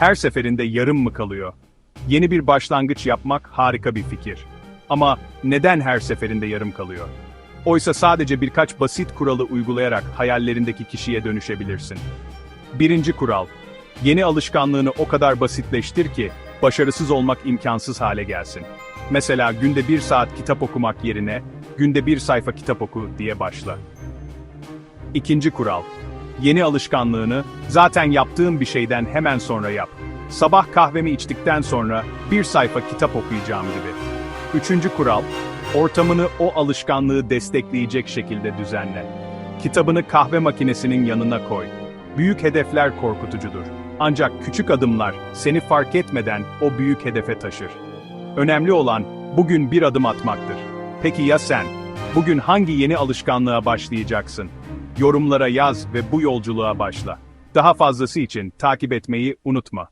her seferinde yarım mı kalıyor? Yeni bir başlangıç yapmak harika bir fikir. Ama neden her seferinde yarım kalıyor? Oysa sadece birkaç basit kuralı uygulayarak hayallerindeki kişiye dönüşebilirsin. Birinci kural. Yeni alışkanlığını o kadar basitleştir ki, başarısız olmak imkansız hale gelsin. Mesela günde bir saat kitap okumak yerine, günde bir sayfa kitap oku diye başla. İkinci kural. Yeni alışkanlığını, zaten yaptığın bir şeyden hemen sonra yap. Sabah kahvemi içtikten sonra bir sayfa kitap okuyacağım gibi. Üçüncü kural, ortamını o alışkanlığı destekleyecek şekilde düzenle. Kitabını kahve makinesinin yanına koy. Büyük hedefler korkutucudur. Ancak küçük adımlar seni fark etmeden o büyük hedefe taşır. Önemli olan bugün bir adım atmaktır. Peki ya sen? Bugün hangi yeni alışkanlığa başlayacaksın? Yorumlara yaz ve bu yolculuğa başla. Daha fazlası için takip etmeyi unutma.